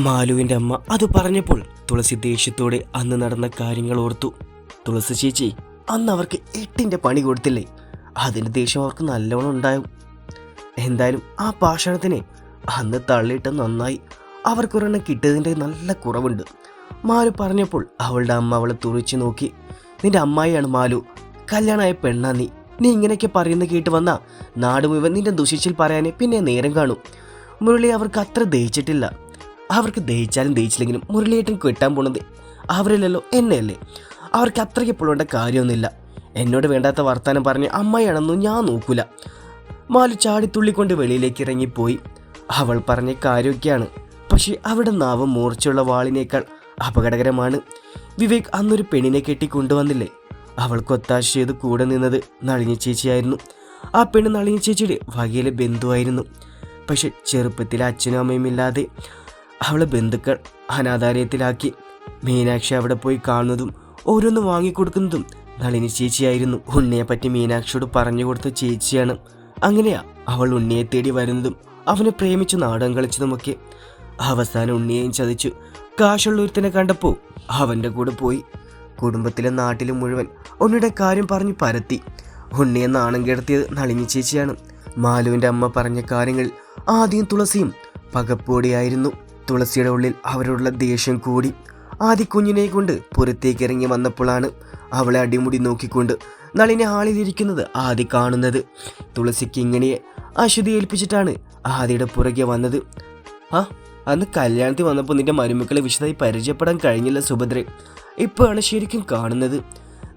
മാലുവിന്റെ അമ്മ അത് പറഞ്ഞപ്പോൾ തുളസി ദേഷ്യത്തോടെ അന്ന് നടന്ന കാര്യങ്ങൾ ഓർത്തു. തുളസി ചേച്ചി അന്ന് അവർക്ക് എട്ടിന്റെ പണി കൊടുത്തില്ലേ? അതിന്റെ ദേഷ്യം അവർക്ക് നല്ലോണം ഉണ്ടാവും എന്തായാലും ആ പാഷാണത്തിനെ അന്ന് തള്ളിയിട്ട് നന്നായി അവർക്കൊരെണ്ണം കിട്ടിയതിന്റെ നല്ല കുറവുണ്ട്. മാലു പറഞ്ഞപ്പോൾ അവളുടെ അമ്മ അവളെ തുറച്ചു നോക്കി. നിന്റെ അമ്മായിയാണ് മാലു. കല്യാണമായ പെണ്ണാ നീ. നീ ഇങ്ങനെയൊക്കെ പറയുന്ന കേട്ട് വന്നാ നാട് മുഴുവൻ നിന്റെ ദുഷിച്ചിൽ പറയാനേ പിന്നെ നേരം കാണും. മുരളി അവർക്ക് അത്ര ദഹിച്ചിട്ടില്ല. അവർക്ക് ദഹിച്ചാലും ദഹിച്ചില്ലെങ്കിലും മുരളിയേട്ടൻ കിട്ടാൻ പോണത് അവരല്ലല്ലോ എന്നെയല്ലേ? അവർക്ക് അത്രയ്ക്ക് പുള്ളേണ്ട കാര്യമൊന്നുമില്ല. എന്നോട് വേണ്ടാത്ത വർത്താനം പറഞ്ഞ് അമ്മയാണെന്നും ഞാൻ നോക്കൂല. മാലു ചാടിത്തുള്ളിക്കൊണ്ട് വെളിയിലേക്ക് ഇറങ്ങിപ്പോയി. അവൾ പറഞ്ഞ കാര്യമൊക്കെയാണ്. പക്ഷേ അവിടെ നാവ് മൂർച്ചയുള്ള വാളിനേക്കാൾ അപകടകരമാണ്. വിവേക് അന്നൊരു പെണ്ണിനെ കെട്ടി കൊണ്ടുവന്നില്ലേ? അവൾക്ക് ഒത്താശ ചെയ്ത് കൂടെ നിന്നത് നളിനി ചേച്ചിയായിരുന്നു. ആ പെണ്ണ് നളിനി ചേച്ചിയുടെ വകയിലെ ബന്ധുവായിരുന്നു. പക്ഷെ ചെറുപ്പത്തിൽ അച്ഛനും അമ്മയും ഇല്ലാതെ അവളെ ബന്ധുക്കൾ അനാഥാലയത്തിലാക്കി. മീനാക്ഷി അവിടെ പോയി കാണുന്നതും ഓരോന്ന് വാങ്ങിക്കൊടുക്കുന്നതും നളിനി ചേച്ചിയായിരുന്നു. ഉണ്ണിയെ പറ്റി മീനാക്ഷിയോട് പറഞ്ഞു കൊടുത്ത ചേച്ചിയാണ്. അങ്ങനെയാ അവൾ ഉണ്ണിയെ തേടി വരുന്നതും അവനെ പ്രേമിച്ചു നാടകം കളിച്ചതുമൊക്കെ. അവസാനം ഉണ്ണിയെയും ചതിച്ചു. കാശുള്ള ഒരുത്തനെ കണ്ടപ്പോൾ അവന്റെ കൂടെ പോയി. കുടുംബത്തിലെ നാട്ടിലും മുഴുവൻ ഉണ്ണിയുടെ കാര്യം പറഞ്ഞ് പരത്തി. ഉണ്ണിയെ നാണം കിടത്തിയത് നളിനി ചേച്ചിയാണ്. മാലുവിന്റെ അമ്മ പറഞ്ഞ കാര്യങ്ങൾ ആദ്യം തുളസിയും പകപ്പോടിയായിരുന്നു തുളസിയുടെ ഉള്ളിൽ അവരോടുള്ള ദേഷ്യം കൂടി ആദ്യ കുഞ്ഞിനെ കൊണ്ട് പുറത്തേക്ക് ഇറങ്ങി വന്നപ്പോഴാണ് അവളെ അടിമുടി നോക്കിക്കൊണ്ട് നളിനെ ഹാളിലിരിക്കുന്നത് ആദി കാണുന്നത്. തുളസിക്ക് ഇങ്ങനെ അശ്വതി ഏൽപ്പിച്ചിട്ടാണ് ആദിയുടെ പുറകെ വന്നത്. ആ അന്ന് കല്യാണത്തിൽ വന്നപ്പോൾ നിന്റെ മരുമക്കളെ വിശദമായി പരിചയപ്പെടാൻ കഴിഞ്ഞില്ല സുഭദ്ര ഇപ്പോഴാണ് ശരിക്കും കാണുന്നത്.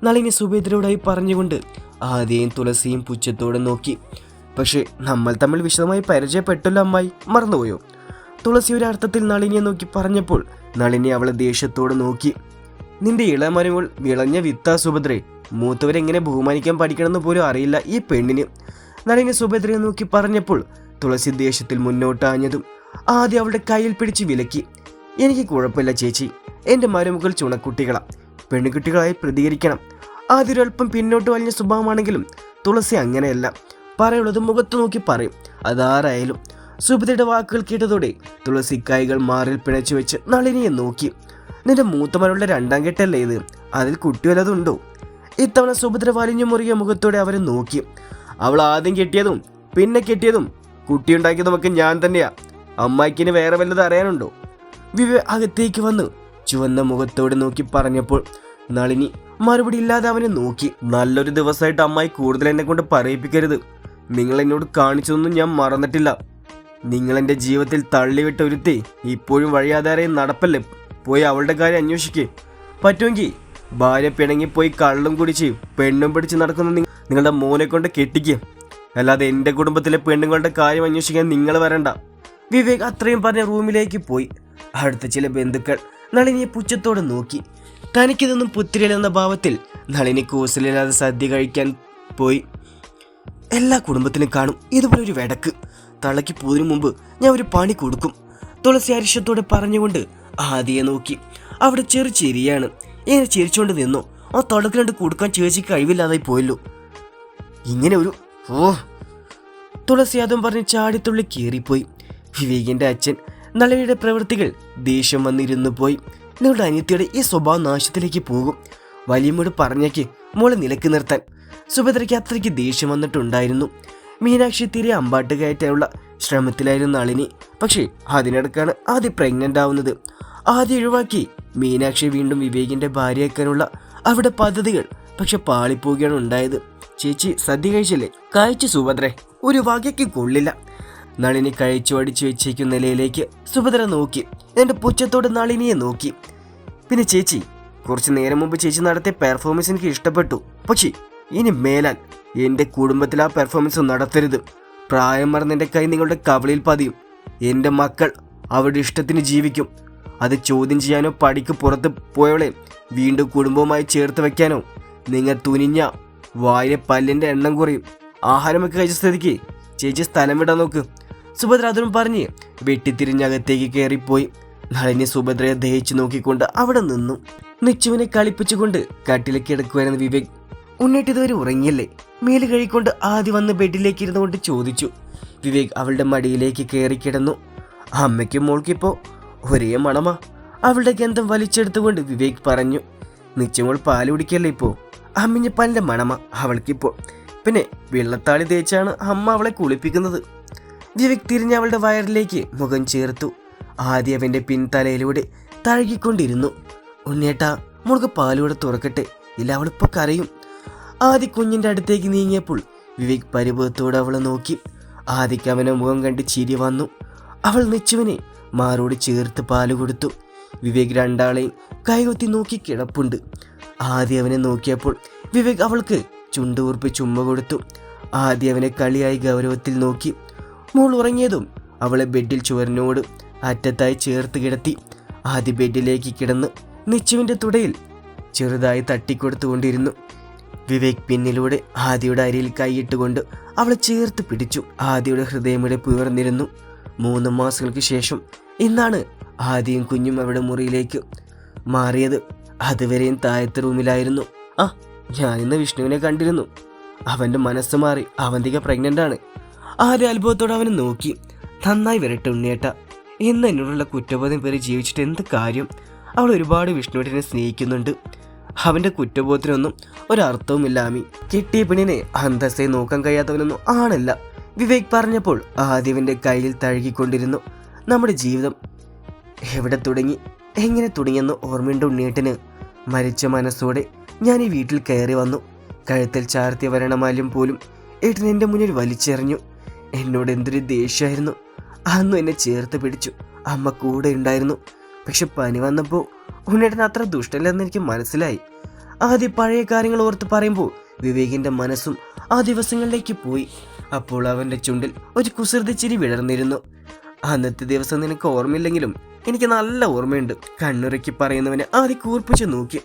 നളിനി സുഭദ്രയോടായി പറഞ്ഞുകൊണ്ട് ആദ്യയും തുളസിയും പുച്ഛത്തോടെ നോക്കി. പക്ഷേ നമ്മൾ തമ്മിൽ വിശദമായി പരിചയപ്പെട്ടല്ലോ അമ്മായി. മറന്നുപോയോ? തുളസി ഒരു അർത്ഥത്തിൽ നളിനിയെ നോക്കി പറഞ്ഞപ്പോൾ നളിനി അവളെ ദേഷ്യത്തോട് നോക്കി. നിന്റെ ഇളമരവൾ വിളഞ്ഞ വിത്ത സുഭദ്രെ മൂത്തവരെങ്ങനെ ബഹുമാനിക്കാൻ പഠിക്കണമെന്ന് പോലും അറിയില്ല ഈ പെണ്ണിന്. നളിനി സുഭദ്രയെ നോക്കി പറഞ്ഞപ്പോൾ തുളസി ദേഷ്യത്തിൽ മുന്നോട്ടാഞ്ഞതും ആദ്യം അവളുടെ കയ്യിൽ പിടിച്ച് വിലക്കി. എനിക്ക് കുഴപ്പമില്ല ചേച്ചി എന്റെ മരുമകൾ ചുണക്കുട്ടികളാ പെണ്ണുകുട്ടികളായി പ്രതികരിക്കണം. ആദ്യം ഒരൽപ്പം പിന്നോട്ട് വലിഞ്ഞ സ്വഭാവമാണെങ്കിലും തുളസി അങ്ങനെയല്ല. പറയുള്ളത് മുഖത്ത് നോക്കി പറയും അതാരായാലും സുഭദ്രയുടെ വാക്കുകൾ കേട്ടതോടെ തുളസി കൈകൾ മാറിൽ പിണച്ചു വെച്ച് നളിനിയെ നോക്കി. നിന്റെ മൂത്തമാരുടെ രണ്ടാം കെട്ടല്ലേ ഇത്? അതിൽ കുട്ടി വല്ലതുണ്ടോ? ഇത്തവണ സുഭദ്ര വലിഞ്ഞു മുറിയ മുഖത്തോടെ അവരെ നോക്കി. അവൾ ആദ്യം കെട്ടിയതും പിന്നെ കെട്ടിയതും. കുട്ടിയുണ്ടാക്കിയതുമൊക്കെ ഞാൻ തന്നെയാ. അമ്മായിക്കിന് വേറെ വല്ലത് അറിയാനുണ്ടോ? വിവേ അകത്തേക്ക് വന്ന് ചുവന്ന മുഖത്തോടെ നോക്കി പറഞ്ഞപ്പോൾ നളിനി മറുപടി ഇല്ലാതെ അവനെ നോക്കി. നല്ലൊരു ദിവസമായിട്ട് അമ്മായി കൂടുതൽ എന്നെ കൊണ്ട് പറയിപ്പിക്കരുത്. നിങ്ങൾ എന്നോട് കാണിച്ചതൊന്നും ഞാൻ മറന്നിട്ടില്ല. നിങ്ങൾ എന്റെ ജീവിതത്തിൽ തള്ളിവിട്ട ഒരുത്തി ഇപ്പോഴും വഴിയാധാരയും നടപ്പല്ലേ? പോയി അവളുടെ കാര്യം അന്വേഷിക്കേ. പറ്റുമെങ്കിൽ ഭാര്യ പിണങ്ങിപ്പോയി കള്ളും കുടിച്ച് പെണ്ണും പിടിച്ച് നടക്കുന്ന നിങ്ങളുടെ മോനെ കൊണ്ട് കെട്ടിക്കുക അല്ലാതെ എന്റെ കുടുംബത്തിലെ പെണ്ണുങ്ങളുടെ കാര്യം അന്വേഷിക്കാൻ നിങ്ങൾ വരണ്ട. വിവേക് അത്രയും പറഞ്ഞ റൂമിലേക്ക് പോയി. അടുത്ത ചില ബന്ധുക്കൾ നളിനിയെ പുച്ഛത്തോടെ നോക്കി. തനിക്കിതൊന്നും പുത്തിരില്ലെന്ന ഭാവത്തിൽ നളിനി കൂസലില്ലാതെ സദ്യ കഴിക്കാൻ പോയി. എല്ലാ കുടുംബത്തിനും കാണും ഇതുപോലൊരു വെടക്ക്. തളയ്ക്ക് പോതിനു മുമ്പ് ഞാൻ ഒരു പണി കൊടുക്കും. തുളസി അരിശത്തോടെ പറഞ്ഞുകൊണ്ട് ആദിയെ നോക്കി. അവിടെ ചെറു ചിരിയാണ്. ഇങ്ങനെ ചിരിച്ചുകൊണ്ട് നിന്നു. ആ തുടക്ക് രണ്ട് കൊടുക്കാൻ ചേച്ചിക്ക് കഴിവില്ലാതായി പോയല്ലോ. ഇങ്ങനെ ഒരു ഓ. തുളസി അതും പറഞ്ഞ് ചാടിത്തുള്ളി കീറിപ്പോയി. വിവേകിന്റെ അച്ഛൻ നളിനിയുടെ പ്രവൃത്തികൾ ദേഷ്യം വന്നിരുന്നു പോയി. നിങ്ങളുടെ അനിയത്തിയുടെ ഈ സ്വഭാവ നാശത്തിലേക്ക് പോകും. വലിയമ്മോട് പറഞ്ഞേക്ക് മോളെ നിലയ്ക്ക് നിർത്താൻ. സുഭദ്രയ്ക്ക് അത്രയ്ക്ക് ദേഷ്യം വന്നിട്ടുണ്ടായിരുന്നു. മീനാക്ഷി തിരി അമ്പാട്ട് കയറ്റാനുള്ള ശ്രമത്തിലായിരുന്നു നളിനി. പക്ഷേ അതിനിടക്കാണ് ആദ്യ പ്രഗ്നന്റ് ആവുന്നത്. ആദ്യം ഒഴിവാക്കി മീനാക്ഷി വീണ്ടും വിവേകിന്റെ ഭാര്യയാക്കാനുള്ള അവിടെ പദ്ധതികൾ പക്ഷെ പാളിപ്പോവുകയാണ് ഉണ്ടായത്. ചേച്ചി സദ്യ കഴിച്ചില്ലേ? കഴിച്ചു സുഭദ്രെ. ഒരു വകയ്ക്ക് കൊള്ളില്ല. നളിനി കഴിച്ചു അടിച്ചു വെച്ചേക്കുന്ന നിലയിലേക്ക് സുഭദ്ര നോക്കി. എന്റെ പുച്ഛത്തോടെ നളിനിയെ നോക്കി. പിന്നെ ചേച്ചി കുറച്ച് നേരം മുമ്പ് ചേച്ചി നടത്തിയ പെർഫോമൻസ് എനിക്ക് ഇഷ്ടപ്പെട്ടു. പക്ഷേ ഇനി മേലാൽ എന്റെ കുടുംബത്തിൽ ആ പെർഫോമൻസ് നടത്തരുത്. പ്രായം മറന്ന് എന്റെ കൈ നിങ്ങളുടെ കവളിൽ പതിയും. എന്റെ മക്കൾ അവരുടെ ഇഷ്ടത്തിന് ജീവിക്കും. അത് ചോദ്യം ചെയ്യാനോ പടിക്ക് പുറത്ത് പോയവളെ വീണ്ടും കുടുംബവുമായി ചേർത്ത് വെക്കാനോ നിങ്ങൾ തുനിഞ്ഞ വായിലെ പല്ലിന്റെ എണ്ണം കുറയും. ആഹാരമൊക്കെ കഴിച്ച സ്ഥിതിക്ക് ചേച്ചി സ്ഥലം വിടാൻ നോക്ക്. സുഭദ്ര അതും പറഞ്ഞ് വെട്ടിത്തിരിഞ്ഞകത്തേക്ക് കയറിപ്പോയി. നളിനി സുഭദ്രയെ ദഹിച്ചു നോക്കിക്കൊണ്ട് അവിടെ നിന്നു. നിച്ചുവിനെ കളിപ്പിച്ചുകൊണ്ട് കട്ടിലേക്ക് കിടക്കുവായിരുന്ന വിവേക് ഉണ്ണിട്ട് ഇതുവരെ ഉറങ്ങിയല്ലേ? മേൽ കഴിക്കൊണ്ട് ആദ്യം വന്ന് ബെഡിലേക്ക് ഇരുന്നുകൊണ്ട് ചോദിച്ചു. വിവേക് അവളുടെ മടിയിലേക്ക് കയറി കിടന്നു. അമ്മയ്ക്കും മോൾക്കിപ്പോ ഒരേ മണമാ. അവളുടെ ഗന്ധം വലിച്ചെടുത്തുകൊണ്ട് വിവേക് പറഞ്ഞു നിച്ചമോൾ പാൽ കുടിക്കല്ലേ ഇപ്പോ? അമ്മിഞ്ഞ പാലിന്റെ മണമ അവൾക്കിപ്പോൾ പിന്നെ വെള്ളത്താളി തേച്ചാണ് അമ്മ അവളെ കുളിപ്പിക്കുന്നത്. വിവേക് തിരിഞ്ഞ അവളുടെ വയറിലേക്ക് മുഖം ചേർത്തു. ആദ്യം അവന്റെ പിൻതലയിലൂടെ തഴുകിക്കൊണ്ടിരുന്നു. ഉണ്ണിയേട്ടാ മോൾക്ക് പാലൂടെ തുറക്കട്ടെ. ഇല്ല അവളിപ്പോ കരയും. ആദ്യ കുഞ്ഞിന്റെ അടുത്തേക്ക് നീങ്ങിയപ്പോൾ വിവേക് പരിഭവത്തോടെ അവളെ നോക്കി. ആദിക്ക് അവനെ മുഖം കണ്ട് ചിരി വന്നു. അവൾ നെച്ചുവിനെ മാറോട് ചേർത്ത് പാൽ കൊടുത്തു. വിവേക് രണ്ടാളെയും കൈകൊത്തി നോക്കി കിടപ്പുണ്ട്. ആദ്യം അവനെ നോക്കിയപ്പോൾ വിവേക് അവൾക്ക് ചുണ്ടൂർപ്പ് ചുമ്മ കൊടുത്തു. ആദ്യം അവനെ കളിയായി ഗൗരവത്തിൽ നോക്കി. മോൾ ഉറങ്ങിയതും അവളെ ബെഡിൽ ചുവരനോട് അറ്റത്തായി ചേർത്ത് കിടത്തി. ആദ്യ ബെഡിലേക്ക് കിടന്ന് നിച്ചുവിന്റെ തുടയിൽ ചെറുതായി തട്ടിക്കൊടുത്തുകൊണ്ടിരുന്നു. വിവേക് പിന്നിലൂടെ ആദിയുടെ അരിയിൽ കൈയിട്ടുകൊണ്ട് അവളെ ചേർത്ത് പിടിച്ചു. ആദിയുടെ ഹൃദയമിടെ പുയർന്നിരുന്നു. മൂന്ന് മാസങ്ങൾക്ക് ശേഷം ഇന്നാണ് ആദിയും കുഞ്ഞും അവിടെ മുറിയിലേക്ക് മാറിയത്. അതുവരെയും താഴത്തെ റൂമിലായിരുന്നു. ആ ഞാൻ ഇന്ന് വിഷ്ണുവിനെ കണ്ടിരുന്നു. അവന്റെ മനസ്സ് മാറി അവന്തിക പ്രഗ്നന്റ് ആണ്. ആദ്യ അത്ഭുതത്തോടെ അവനെ നോക്കി. നന്നായി വരട്ടെ ഉണ്ണിയേട്ട. ഇന്ന് എന്നോടുള്ള കുറ്റബോധം പേര് ജീവിച്ചിട്ട് എന്ത് കാര്യം? അവൾ ഒരുപാട് വിഷ്ണുവിനെ സ്നേഹിക്കുന്നുണ്ട്. അവന്റെ കുറ്റബോധത്തിനൊന്നും ഒരർത്ഥവുമില്ല ആമി കിട്ടിയ പെണ്ണിനെ അന്തസ്സേ നോക്കാൻ കഴിയാത്തവനൊന്നും ആണല്ല. വിവേക് പറഞ്ഞപ്പോൾ ആദ്യവന്റെ കയ്യിൽ തഴുകിക്കൊണ്ടിരുന്നു. നമ്മുടെ ജീവിതം എവിടെ തുടങ്ങി? എങ്ങനെ തുടങ്ങിയെന്ന് ഓർമ്മയുണ്ട് ഉണ്ണിയേട്ടന്. മരിച്ച മനസ്സോടെ ഞാൻ ഈ വീട്ടിൽ കയറി വന്നു. കഴുത്തിൽ ചാർത്തിയ വരണമാലും പോലും ഏട്ടൻ എന്റെ മുന്നിൽ വലിച്ചെറിഞ്ഞു. എന്നോട് എന്തൊരു ദേഷ്യമായിരുന്നു. അന്നും എന്നെ ചേർത്ത് പിടിച്ചു. അമ്മ കൂടെ ഉണ്ടായിരുന്നു. പക്ഷെ പനി വന്നപ്പോൾ ഉണ്ണേട്ടൻ അത്ര ദുഷ്ടല്ലെന്ന് എനിക്ക് മനസ്സിലായി. ആദ്യ പഴയ കാര്യങ്ങൾ ഓർത്ത് പറയുമ്പോൾ വിവേകിന്റെ മനസ്സും ആ ദിവസങ്ങളിലേക്ക് പോയി. അപ്പോൾ അവന്റെ ചുണ്ടിൽ ഒരു കുസൃതി ചിരി വിടർന്നിരുന്നു. അന്നത്തെ ദിവസം നിനക്ക് ഓർമ്മയില്ലെങ്കിലും എനിക്ക് നല്ല ഓർമ്മയുണ്ട്. കണ്ണുറക്കി പറയുന്നവനെ ആദ്യം കൂർപ്പിച്ച് നോക്കി.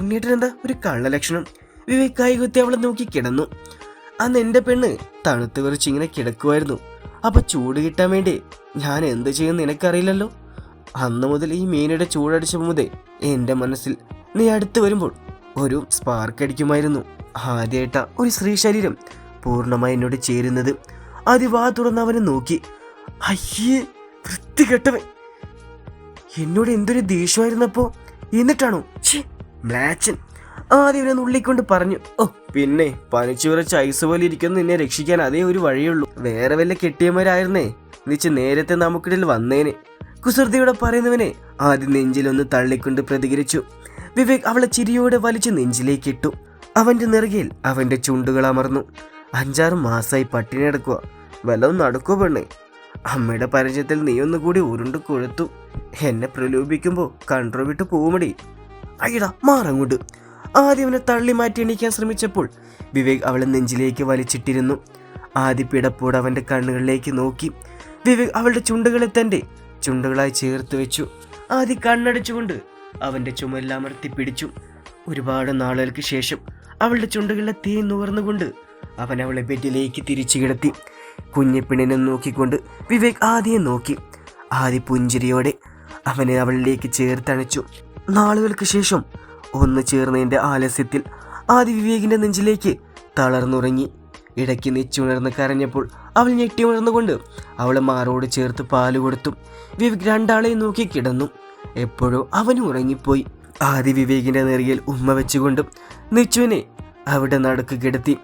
ഉണ്ണിയേട്ടൻ എന്താ ഒരു കള്ളലക്ഷണം? വിവേക് കൈകുത്തി അവളെ നോക്കി കിടന്നു. അന്ന് എന്റെ പെണ്ണ് തണുത്ത് കുറച്ച് ഇങ്ങനെ കിടക്കുമായിരുന്നു അപ്പൊ ചൂട് കിട്ടാൻ വേണ്ടി ഞാൻ എന്ത് ചെയ്യുമെന്ന് നിനക്കറിയില്ലല്ലോ? അന്ന് മുതൽ ഈ മീനയുടെ ചൂടടിച്ച മുതൽ എന്റെ മനസ്സിൽ നീ അടുത്ത് വരുമ്പോൾ ഒരു സ്പാർക്ക് അടിക്കുമായിരുന്നു. ആദ്യമായിട്ട ഒരു സ്ത്രീ ശരീരം പൂർണമായി എന്നോട് ചേരുന്നത്. അതിവാ തുറന്ന് അവനെ നോക്കി. അയ്യേ വൃത്തികെട്ടവൻ. എന്നോട് എന്തൊരു ദേഷ്യമായിരുന്നപ്പോ? എന്നിട്ടാണോ? മ്ലാച്ചൻ. ആദ്യം ഇവനെ നുള്ളിക്കൊണ്ട് പറഞ്ഞു ഓ പിന്നെ പനിച്ചു കുറച്ച് ഐസ് പോലെ ഇരിക്കുന്ന നിന്നെ രക്ഷിക്കാൻ അതേ ഒരു വഴിയുള്ളൂ. വേറെ വല്ല കെട്ടിയമാരായിരുന്നേ നിച്ച് നേരത്തെ നമുക്കിടയിൽ വന്നേനെ. കുസൃതിയോടെ പറയുന്നവനെ ആദ്യം നെഞ്ചിലൊന്ന് തള്ളിക്കൊണ്ട് പ്രതികരിച്ചു. വിവേക് അവളെ ചിരിയോടെ വലിച്ചു നെഞ്ചിലേക്കിട്ടു. അവന്റെ അവന്റെ നെറുകയിൽ അവന്റെ ചുണ്ടുകൾ അമർന്നു. അഞ്ചാറ് മാസമായി പട്ടിണി കിടക്കുക. വല്ലതും നടക്കുവോ പെണ്ണേ. അമ്മയുടെ പരിചയത്തിൽ നീ ഒന്നുകൂടി ഉരുണ്ട് കൊഴുത്തു. എന്നെ പ്രലോഭിക്കുമ്പോൾ കൺട്രോൾ വിട്ട് പോകുമടി അയ്യടാ മാറങ്ങോട്ട് ആദ്യം അവനെ തള്ളി മാറ്റി എണീക്കാൻ ശ്രമിച്ചപ്പോൾ വിവേക് അവളെ നെഞ്ചിലേക്ക് വലിച്ചിട്ടിരുന്നു. ആദ്യ പിടപ്പോട് അവന്റെ കണ്ണുകളിലേക്ക് നോക്കി. വിവേക് അവളുടെ ചുണ്ടുകളെ തന്റെ ചുണ്ടുകളായി ചേർത്ത് വെച്ചു. ആദ്യ കണ്ണടച്ചുകൊണ്ട് അവന്റെ ചുമലിലമർത്തി പിടിച്ചു. ഒരുപാട് നാളുകൾക്ക് ശേഷം അവളുടെ ചുണ്ടുകളിലെ തീ നുകർന്നുകൊണ്ട് അവൻ അവളെ ബെഡിലേക്ക് തിരിച്ചു കിടത്തി. കുഞ്ഞിപ്പിണിനെ നോക്കിക്കൊണ്ട് വിവേക് ആദ്യം നോക്കി. ആദ്യ പുഞ്ചിരിയോടെ അവനെ അവളിലേക്ക് ചേർത്തണച്ചു. നാളുകൾക്ക് ശേഷം ഒന്ന് ചേർന്നതിന്റെ ആലസ്യത്തിൽ ആദ്യ വിവേകിന്റെ നെഞ്ചിലേക്ക് തളർന്നുറങ്ങി. ഇടയ്ക്ക് നെച്ചുണർന്ന് കരഞ്ഞപ്പോൾ അവൾ ഞെട്ടി ഉണർന്നുകൊണ്ട് അവൾ മാറോട് ചേർത്ത് പാൽ കൊടുത്തു വിവേക് രണ്ടാളെയും നോക്കി കിടന്നു. എപ്പോഴോ അവൻ ഉറങ്ങിപ്പോയി. ആദ്യ വിവേകിന്റെ നെറിയിൽ ഉമ്മ വെച്ചുകൊണ്ടും നിച്ചുവിനെ അവിടെ നടുക്ക് കിടത്തി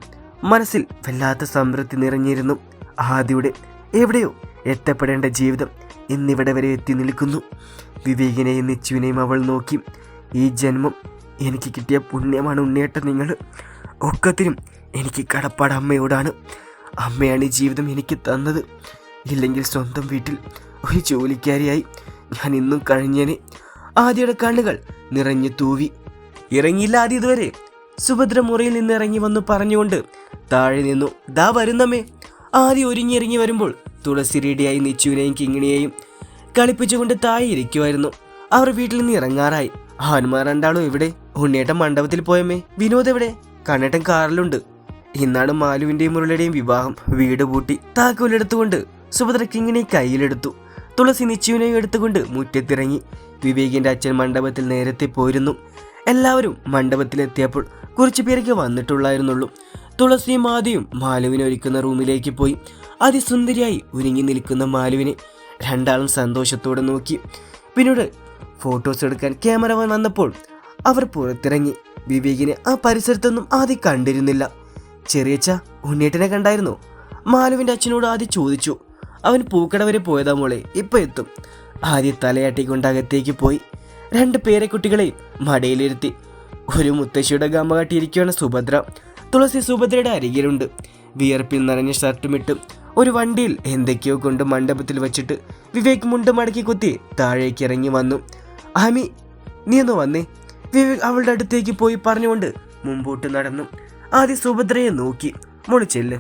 മനസ്സിൽ വല്ലാത്ത സംതൃപ്തി നിറഞ്ഞിരുന്നു. ആദ്യയുടെ എവിടെയോ എത്തപ്പെടേണ്ട ജീവിതം ഇന്നിവിടെ വരെ എത്തി നിൽക്കുന്നു. വിവേകിനെയും നിച്ചുവിനെയും അവൾ നോക്കി ഈ ജന്മം എനിക്ക് കിട്ടിയ പുണ്യമാണ് ഉണ്ണിയേട്ട നിങ്ങൾ ഒക്കത്തിനും എനിക്ക് കടപ്പാട് അമ്മയോടാണ്. അമ്മയാണ് ഈ ജീവിതം എനിക്ക് തന്നത്. ഇല്ലെങ്കിൽ സ്വന്തം വീട്ടിൽ ഒരു ജോലിക്കാരിയായി ഞാൻ ഇന്നും കഴിഞ്ഞേനെ. ആദ്യയുടെ കണ്ണുകൾ നിറഞ്ഞു തൂവി. ഇറങ്ങിയില്ല ആദ്യ ഇതുവരെ. സുഭദ്ര മുറിയിൽ നിന്ന് ഇറങ്ങി വന്നു പറഞ്ഞുകൊണ്ട് താഴെ നിന്നു. ദാ വരുന്നമ്മേ. ആദ്യം ഒരുങ്ങിയിറങ്ങി വരുമ്പോൾ തുളസി റെഡിയായി നിച്ചുവിനെയും കിങ്ങിണിയെയും കളിപ്പിച്ചുകൊണ്ട് താഴെ ഇരിക്കുമായിരുന്നു അവർ വീട്ടിൽ നിന്ന് ഇറങ്ങാറായി. ആന്മാർ രണ്ടാളും എവിടെ? ഉണ്ണിയേട്ടൻ മണ്ഡപത്തിൽ പോയമ്മേ. വിനോദ് എവിടെ? കണ്ണേട്ടൻ കാറിലുണ്ട്. ഇന്നാണ് മാലുവിന്റെയും മുരളിയുടെയും വിവാഹം. വീട് പൂട്ടി താക്കോലെടുത്തുകൊണ്ട് സുഭദ്ര കിങ്ങിനെ കയ്യിലെടുത്തു. തുളസി നിച്ചുവിനെയും എടുത്തുകൊണ്ട് മുറ്റത്തിറങ്ങി. വിവേകിന്റെ അച്ഛൻ മണ്ഡപത്തിൽ നേരത്തെ പോയിരുന്നു. എല്ലാവരും മണ്ഡപത്തിലെത്തിയപ്പോൾ കുറച്ചു പേരൊക്കെ വന്നിട്ടുള്ളായിരുന്നുള്ളൂ. തുളസിയും ആദിയും മാലുവിനെ ഒരുക്കുന്ന റൂമിലേക്ക് പോയി. അതിസുന്ദരിയായി ഒരുങ്ങി നിൽക്കുന്ന മാലുവിനെ രണ്ടാളും സന്തോഷത്തോടെ നോക്കി. പിന്നീട് ഫോട്ടോസ് എടുക്കാൻ ക്യാമറമാൻ വന്നപ്പോൾ അവർ പുറത്തിറങ്ങി. വിവേകിനെ ആ പരിസരത്തൊന്നും ആദ്യം കണ്ടിരുന്നില്ല. ചെറിയച്ച ഉണ്ണിയേട്ടനെ കണ്ടായിരുന്നു. മാലുവിന്റെ അച്ഛനോട് ആദ്യം ചോദിച്ചു. അവൻ പൂക്കട വരെ പോയതാ മോളെ ഇപ്പൊ എത്തും. ആദ്യം തലയാട്ടിക്കൊണ്ട് അകത്തേക്ക് പോയി. രണ്ട് പേരെ കുട്ടികളെ മടയിലിരുത്തി. ഒരു മുത്തശ്ശിയുടെ ഗമ കാട്ടിയിരിക്കുകയാണ് സുഭദ്ര. തുളസി സുഭദ്രയുടെ അരികിലുണ്ട്. വിയർപ്പിൽ നിറഞ്ഞ ഷർട്ടുമിട്ട് ഒരു വണ്ടിയിൽ എന്തൊക്കെയോ കൊണ്ട് മണ്ഡപത്തിൽ വെച്ചിട്ട് വിവേക് മുണ്ട് മടക്കി കുത്തി താഴേക്ക് ഇറങ്ങി വന്നു. ആമി നീ ഒന്ന് വന്നേ. വിവേക് അവളുടെ അടുത്തേക്ക് പോയി പറഞ്ഞുകൊണ്ട് മുമ്പോട്ട് നടന്നു. ആദ്യം സുഭദ്രയെ നോക്കി. മോൾ ചെല്ല്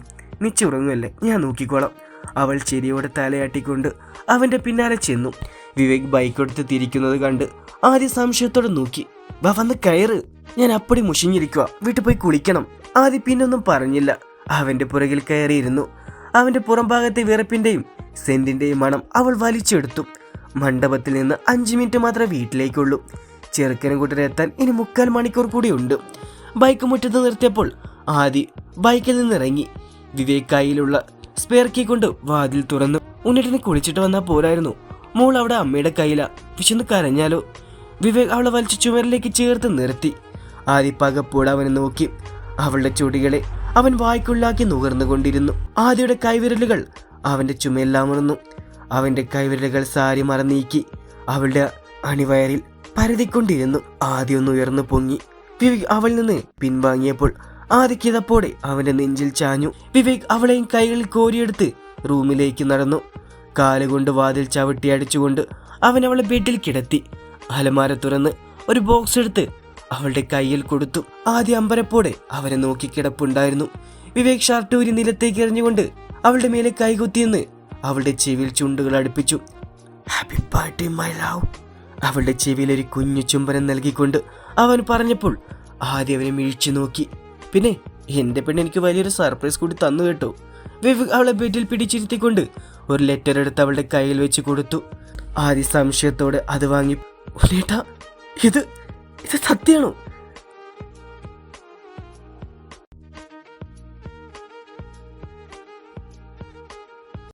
ഞാൻ നോക്കിക്കോളാം. അവൾ ചിരിയോടെ തലയാട്ടിക്കൊണ്ട് അവന്റെ പിന്നാലെ ചെന്നു. വിവേക് ബൈക്കെടുത്ത് തിരിക്കുന്നത് കണ്ട് ആദ്യം സംശയത്തോടെ നോക്കി. വാ വന്ന് കയറ് ഞാൻ അപ്പടി മുഷിഞ്ഞിരിക്കുക വീട്ടിൽ പോയി കുളിക്കണം. ആദ്യം പിന്നൊന്നും പറഞ്ഞില്ല. അവന്റെ പുറകിൽ കയറിയിരുന്നു. അവന്റെ പുറംഭാഗത്തെ വിറപ്പിന്റെയും സെന്റിന്റെയും മണം അവൾ വലിച്ചെടുത്തു. മണ്ഡപത്തിൽ നിന്ന് അഞ്ച് മിനിറ്റ് മാത്രമേ വീട്ടിലേക്കുള്ളൂ. ചെറുക്കനും കൂട്ടരെ എത്താൻ ഇനി മുക്കാൽ മണിക്കൂർ കൂടിയുണ്ട്. ബൈക്ക് മുറ്റത്ത് നിർത്തിയപ്പോൾ ആദി ബൈക്കിൽ നിന്നിറങ്ങി. വിവേക് കയ്യിലുള്ള സ്പെയർ കീ കൊണ്ട് വാതിൽ തുറന്നു. ഉണ്ണിട്ടിന് കുളിച്ചിട്ട് വന്നാൽ പോരായിരുന്നു. മോൾ അവിടെ അമ്മയുടെ കയ്യില. വിശന്ന് കരഞ്ഞാലോ? വിവേക് അവളെ വലിച്ചു ചുമരിലേക്ക് ചേർത്ത് നിർത്തി. ആദി പകപ്പോടെ അവനെ നോക്കി. അവളുടെ ചുടികളെ അവൻ വായ്ക്കുള്ളാക്കി നുകർന്നുകൊണ്ടിരുന്നു. ആദിയുടെ കൈവിരലുകൾ അവന്റെ ചുമയെല്ലാമർന്നു അവന്റെ കൈവിരലുകൾ സാരി മറന്നീക്കി അവളുടെ അണിവയറിൽ പരതിക്കൊണ്ടിരുന്നു. ആദ്യം ഉയർന്നു പൊങ്ങി. വിവേക് അവളിൽ നിന്ന് പിൻവാങ്ങിയപ്പോൾ ആദിക്കിതപ്പോടെ അവന്റെ നെഞ്ചിൽ ചാഞ്ഞു. വിവേക് അവളെയും കൈകളിൽ കോരിയെടുത്ത് റൂമിലേക്ക് നടന്നു. കാലുകൊണ്ട് വാതിൽ ചവിട്ടി അടിച്ചുകൊണ്ട് അവൻ അവളെ ബെഡിൽ കിടത്തി. അലമാര തുറന്ന് ഒരു ബോക്സ് എടുത്ത് അവളുടെ കയ്യിൽ കൊടുത്തു. ആദ്യ അമ്പരപ്പോടെ അവരെ നോക്കി കിടപ്പുണ്ടായിരുന്നു. വിവേക് ഷർട്ട് ഊരി നിലത്തേക്ക് എറിഞ്ഞുകൊണ്ട് അവളുടെ മേലെ കൈകുത്തിയെന്ന് അവളുടെ ചെവിയിൽ ചുണ്ടുകൾ അടുപ്പിച്ചു. ഹാപ്പി ബർത്ത്ഡേ മൈ ലവ് അവളുടെ ചെവിയിൽ ഒരു കുഞ്ഞു ചുംബനം നൽകിക്കൊണ്ട് അവൻ പറഞ്ഞപ്പോൾ ആദ്യം അവനെ മിഴിച്ചു നോക്കി. പിന്നെ എന്റെ പെണ്ണ് എനിക്ക് വലിയൊരു സർപ്രൈസ് കൂടി തന്നു കേട്ടോ. വിവേക് അവളെ ബെഡിൽ പിടിച്ചിരുത്തിക്കൊണ്ട് ഒരു ലെറ്റർ എടുത്ത് അവളുടെ കയ്യിൽ വെച്ച് കൊടുത്തു. ആദ്യ സംശയത്തോടെ അത് വാങ്ങി ഉലേട്ടാ ഇത് ഇത് സത്യമാണോ?